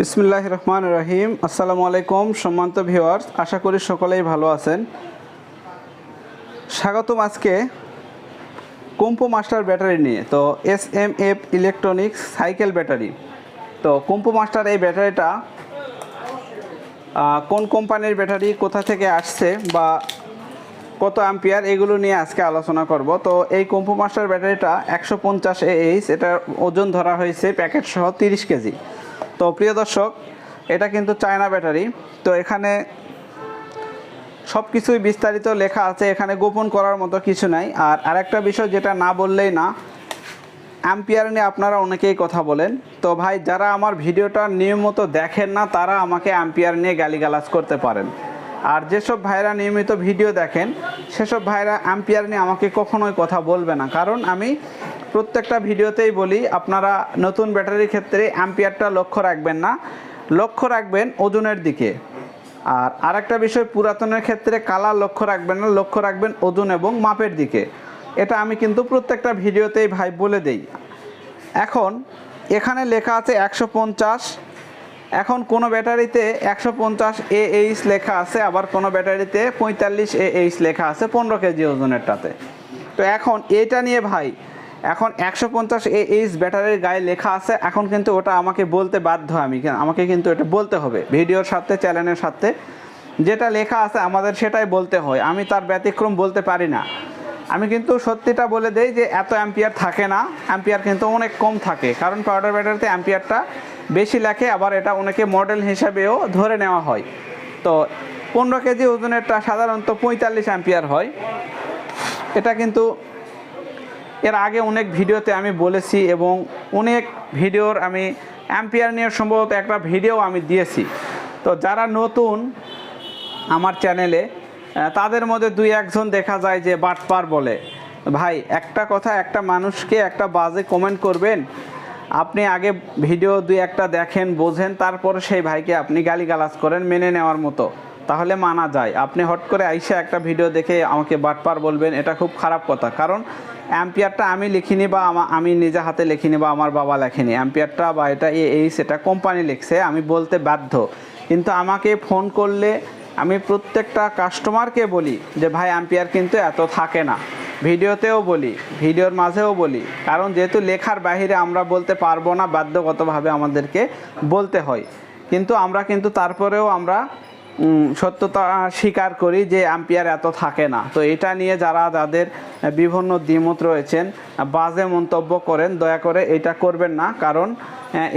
বিসমিল্লাহ রহমান রহিম। আসসালামু আলাইকুম সম্মানিত ভিউয়ার্স, আশা করি সকলেই ভালো আছেন। স্বাগতম আজকে কুম্পো মাস্টার ব্যাটারি নিয়ে, তো S M F electronics cycle battery. তো কুম্পো মাস্টার এই ব্যাটারিটা কোন কোম্পানির ব্যাটারি, কোথা থেকে আসছে বা কত অ্যাম্পিয়ার, এগুলো নিয়ে আজকে আলোচনা করব। তো এই কুম্পো মাস্টার ব্যাটারিটা একশো পঞ্চাশ এইচ এটার ওজন ধরা হয়েছে প্যাকেট সহ তিরিশ কেজি। তো প্রিয় দর্শক, এটা কিন্তু চায়না ব্যাটারি। তো এখানে সব কিছুই বিস্তারিত লেখা আছে, এখানে গোপন করার মতো কিছু নাই। আর আরেকটা বিষয় যেটা না বললেই না, অ্যাম্পিয়ার নিয়ে আপনারা অনেকেই কথা বলেন। তো ভাই, যারা আমার ভিডিওটা নিয়মিত দেখেন না, তারা আমাকে অ্যাম্পিয়ার নিয়ে গালিগালাজ করতে পারেন। আর যেসব ভাইরা নিয়মিত ভিডিও দেখেন, সেসব ভাইরা অ্যাম্পিয়ার নিয়ে আমাকে কখনোই কথা বলবে না। কারণ আমি প্রত্যেকটা ভিডিওতেই বলি, আপনারা নতুন ব্যাটারির ক্ষেত্রে অ্যাম্পিয়ারটা লক্ষ্য রাখবেন না। লক্ষ্য রাখবেন ওজনের দিকে। আর আরেকটা বিষয়, পুরাতনের ক্ষেত্রে কালার লক্ষ্য রাখবেন না, লক্ষ্য রাখবেন ওজন এবং মাপের দিকে। এটা আমি কিন্তু প্রত্যেকটা ভিডিওতেই ভাই বলে দেই। এখন এখানে লেখা আছে একশো পঞ্চাশ এখন কোনো ব্যাটারিতে একশো পঞ্চাশ এ এইচ লেখা আছে, আবার কোনো ব্যাটারিতে পঁয়তাল্লিশ এ এইচ লেখা আছে পনেরো কেজি ওজনেরটাতে। তো এখন এটা নিয়ে ভাই, এখন একশো পঞ্চাশ এ এইচ ব্যাটারির গায়ে লেখা আছে, এখন কিন্তু ওটা আমাকে বলতে বাধ্য আমি আমাকে কিন্তু এটা বলতে হবে ভিডিওর সাথে, চ্যানেলের সাথে। যেটা লেখা আছে আমাদের সেটাই বলতে হয়, আমি তার ব্যতিক্রম বলতে পারি না। আমি কিন্তু সত্যিটা বলে দেই যে এত অ্যাম্পিয়ার থাকে না, অ্যাম্পিয়ার কিন্তু অনেক কম থাকে, কারণ পাউডার ব্যাটারিতে অ্যাম্পিয়ারটা বেশি লেখে, আবার এটা অনেকে মডেল হিসাবেও ধরে নেওয়া হয়। তো পনেরো কেজি ওজনেরটা সাধারণত পঁয়তাল্লিশ অ্যাম্পিয়ার হয়। এটা কিন্তু এর আগে অনেক ভিডিওতে আমি বলেছি এবং অনেক ভিডিওর আমি অ্যাম্পিয়ার নিয়ে সম্ভবত একটা ভিডিও আমি দিয়েছি। তো যারা নতুন আমার চ্যানেলে তাদের মধ্যে দুই একজন দেখা যায় যে বাটপার বলে। ভাই, একটা কথা একটা মানুষকে একটা বাজে কমেন্ট করবেন আপনি আগে ভিডিও দুই একটা দেখেন, বোঝেন, তারপর সেই ভাইকে আপনি গালিগালাজ করেন, মেনে নেওয়ার মতো। তাহলে মানা যায়। আপনি হট করে আইসা একটা ভিডিও দেখে আমাকে বাটপার বলবেন, এটা খুব খারাপ কথা। কারণ অ্যাম্পিয়ারটা আমি লিখিনি বা আমা- নিজে হাতে লিখিনি বা আমার বাবা লেখেনি। অ্যাম্পিয়ারটা বা এটা এ এই সেটা কোম্পানি লিখছে, আমি বলতে বাধ্য। কিন্তু আমাকে ফোন করলে আমি প্রত্যেকটা কাস্টমারকে বলি যে, ভাই, অ্যাম্পিয়ার কিন্তু এত থাকে না। ভিডিওতেও বলি, ভিডিওর মাঝেও বলি। কারণ যেহেতু লেখার বাইরে আমরা বলতে পারব না, বাধ্যগতভাবে আমাদেরকে বলতে হয়। কিন্তু আমরা কিন্তু তারপরেও আমরা সত্যতা স্বীকার করি যে অ্যাম্পিয়ার এত থাকে না। তো এটা নিয়ে যারা যাদের বিভিন্ন দ্বিমত রয়েছেন, বাজে মন্তব্য করেন, দয়া করে এটা করবেন না। কারণ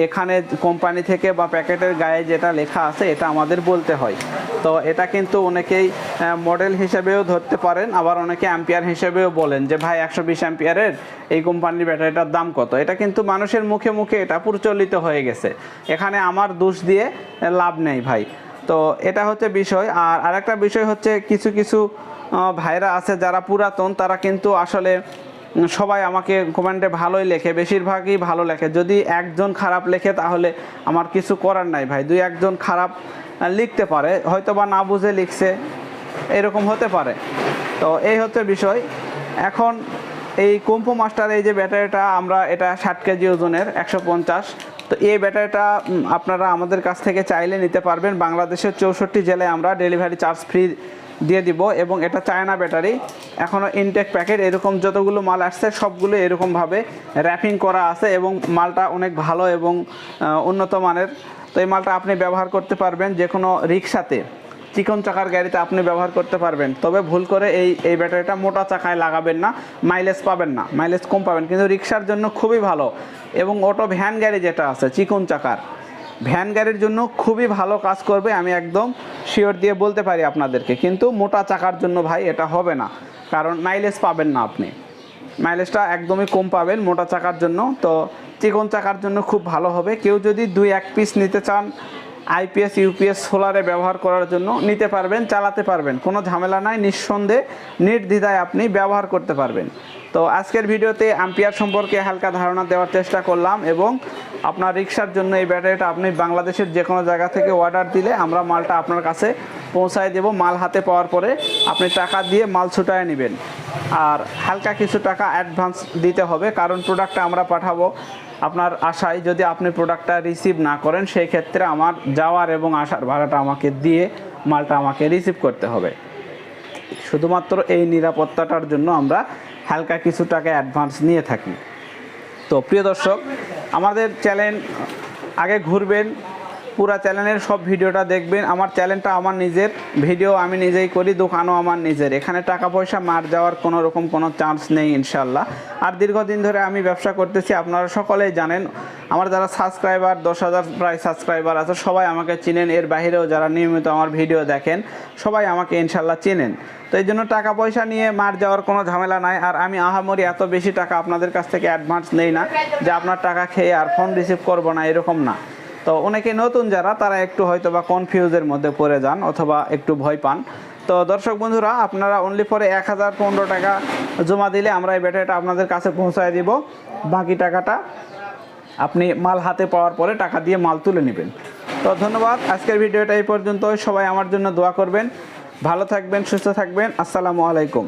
এখানে কোম্পানি থেকে বা প্যাকেটের গায়ে যেটা লেখা আছে, এটা আমাদের বলতে হয়। তো এটা কিন্তু অনেকেই মডেল হিসেবেও ধরতে পারেন, আবার অনেকে অ্যাম্পিয়ার হিসেবেও বলেন যে, ভাই, একশো বিশ অ্যাম্পিয়ারের এই কোম্পানির ব্যাটারিটার দাম কত? এটা কিন্তু মানুষের মুখে মুখে এটা প্রচলিত হয়ে গেছে। এখানে আমার দোষ দিয়ে লাভ নেই, ভাই। তো এটা হচ্ছে বিষয়। আর আরেকটা বিষয় হচ্ছে, কিছু কিছু ভাইরা আছে যারা পুরাতন, তারা কিন্তু আসলে সবাই আমাকে কমেন্টে ভালোই লেখে, বেশিরভাগই ভালো লেখে। যদি একজন খারাপ লেখে, তাহলে আমার কিছু করার নাই ভাই। দুই একজন খারাপ লিখতে পারে হয়তো বা না বুঝে লিখছে, এরকম হতে পারে। তো এই হচ্ছে বিষয়। এখন এই কুম্পো মাস্টার, এই যে ব্যাটারিটা, আমরা এটা ষাট কেজি ওজনের, একশো পঞ্চাশ। তো এই ব্যাটারিটা আপনারা আমাদের কাছ থেকে চাইলে নিতে পারবেন। বাংলাদেশের চৌষট্টি জেলায় আমরা ডেলিভারি চার্জ ফ্রি দিয়ে দিব এবং এটা চায়না ব্যাটারি। এখনও ইনটেক প্যাকেট এরকম যতগুলো মাল আসছে, সবগুলো এরকমভাবে র্যাপিং করা আছে এবং মালটা অনেক ভালো এবং উন্নত মানের। তো এই মালটা আপনি ব্যবহার করতে পারবেন যে কোনো রিক্সাতে চিকন চাকার গাড়িতে আপনি ব্যবহার করতে পারবেন। তবে ভুল করে এই এই ব্যাটারিটা মোটা চাকায় লাগাবেন না মাইলেজ পাবেন না মাইলেজ কম পাবেন। কিন্তু রিক্সার জন্য খুবই ভালো এবং অটো ভ্যান গাড়ি যেটা আছে, চিকন চাকার ভ্যান গাড়ির জন্য খুবই ভালো কাজ করবে, আমি একদম শিওর দিয়ে বলতে পারি আপনাদেরকে, কিন্তু মোটা চাকার জন্য ভাই এটা হবে না, কারণ মাইলেজ পাবেন না আপনি। মাইলেজটা একদমই কম পাবেন মোটা চাকার জন্য, তো চিকন চাকার জন্য খুব ভালো হবে। কেউ যদি দুই এক পিস নিতে চান আইপিএস, ইউপিএস, সোলারে ব্যবহার করার জন্য নিতে পারবেন, চালাতে পারবেন। কোনো ঝামেলা নাই, নিঃসন্দেহে নির্দ্বিধায় আপনি ব্যবহার করতে পারবেন। তো আজকের ভিডিওতে আম্পিয়ার সম্পর্কে হালকা ধারণা দেওয়ার চেষ্টা করলাম এবং আপনার রিক্সার জন্য এই ব্যাটারিটা আপনি বাংলাদেশের যে কোনো জায়গা থেকে অর্ডার দিলে আমরা মালটা আপনার কাছে পৌঁছায় দেব, মাল হাতে পাওয়ার পরে আপনি টাকা দিয়ে মাল ছুটায় নেবেন। আর হালকা কিছু টাকা অ্যাডভান্স দিতে হবে, কারণ প্রোডাক্টটা আমরা পাঠাবো আপনার আশায় যদি আপনি প্রোডাক্টটা রিসিভ না করেন সেই ক্ষেত্রে আমার যাওয়ার এবং আসার ভাড়াটা আমাকে দিয়ে মালটা আমাকে রিসিভ করতে হবে। শুধুমাত্র এই নিরাপত্তাটার জন্য আমরা হালকা কিছু টাকা অ্যাডভান্স নিয়ে থাকি। তো প্রিয় দর্শক, আমাদের চ্যানেল আগে ঘুরবেন পুরা চ্যানেলের সব ভিডিওটা দেখবেন। আমার চ্যানেলটা আমার নিজের, ভিডিও আমি নিজেই করি, দোকানও আমার নিজের। এখানে টাকা পয়সা মার যাওয়ার কোনো রকম কোনো চান্স নেই ইনশাল্লাহ আর দীর্ঘদিন ধরে আমি ব্যবসা করতেছি, আপনারা সকলেই জানেন। আমার যারা সাবস্ক্রাইবার দশ হাজার প্রায় সাবস্ক্রাইবার আছে, সবাই আমাকে চিনেন। এর বাইরেও যারা নিয়মিত আমার ভিডিও দেখেন, সবাই আমাকে ইনশাল্লাহ চিনেন। তো এই জন্য টাকা পয়সা নিয়ে মার যাওয়ার কোনো ঝামেলা নাই। আর আমি আহামরি এত বেশি টাকা আপনাদের কাছ থেকে অ্যাডভান্স নেই না যে আপনার টাকা খেয়ে আর ফোন রিসিভ করব না, এরকম না। তো অনেকে নতুন যারা, তারা একটু হয়তো বা কনফিউজের মধ্যে পড়ে যান অথবা একটু ভয় পান। তো দর্শক বন্ধুরা, আপনারা অনলি পরে এক হাজার পনেরো টাকা জমা দিলে আমরা এই ব্যাটারিটা আপনাদের কাছে পৌঁছায় দিব। বাকি টাকাটা আপনি মাল হাতে পাওয়ার পরে টাকা দিয়ে মাল তুলে নেবেন। তো ধন্যবাদ, আজকের ভিডিওটা এই পর্যন্ত সবাই আমার জন্য দোয়া করবেন। ভালো থাকবেন, সুস্থ থাকবেন। আসসালামু আলাইকুম।